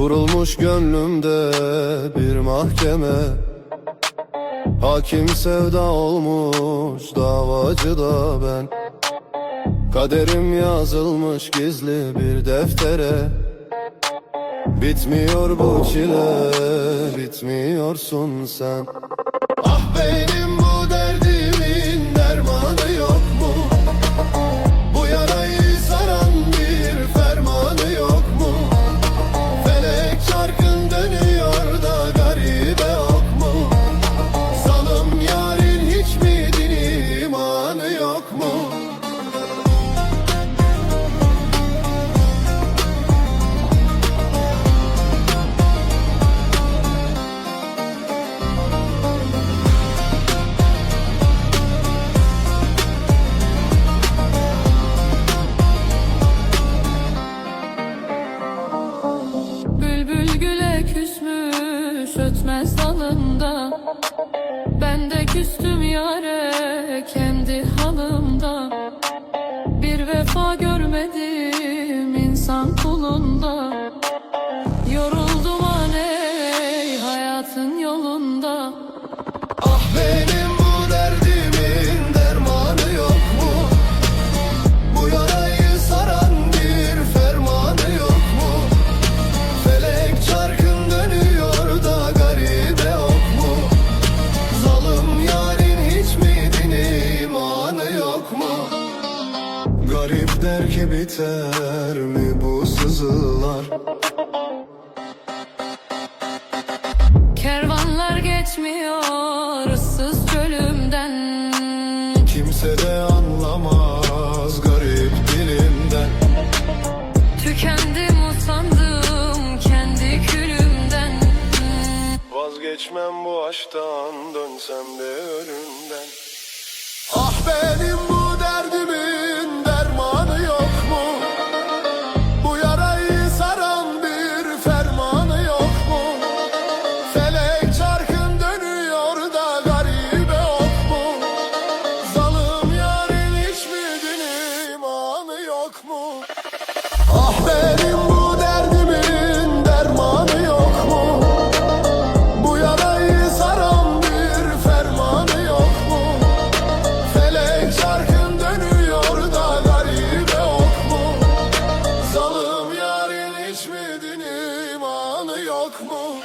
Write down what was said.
Kurulmuş gönlümde bir mahkeme. Hakim sevda olmuş davacı da ben. Kaderim yazılmış gizli bir deftere. Bitmiyor bu çile, bitmiyorsun sen. Ah benim dalında Ben de küstüm yare Der ki biter mi bu sızılar? Kervanlar geçmiyor ıssız çölümden. Kimse de anlamaz garip dilimden Tükendim usandım kendi külümden. Vazgeçmem bu aşktan dönsem de ölümden. Ah benim bu Hiç mi imanı yok mu?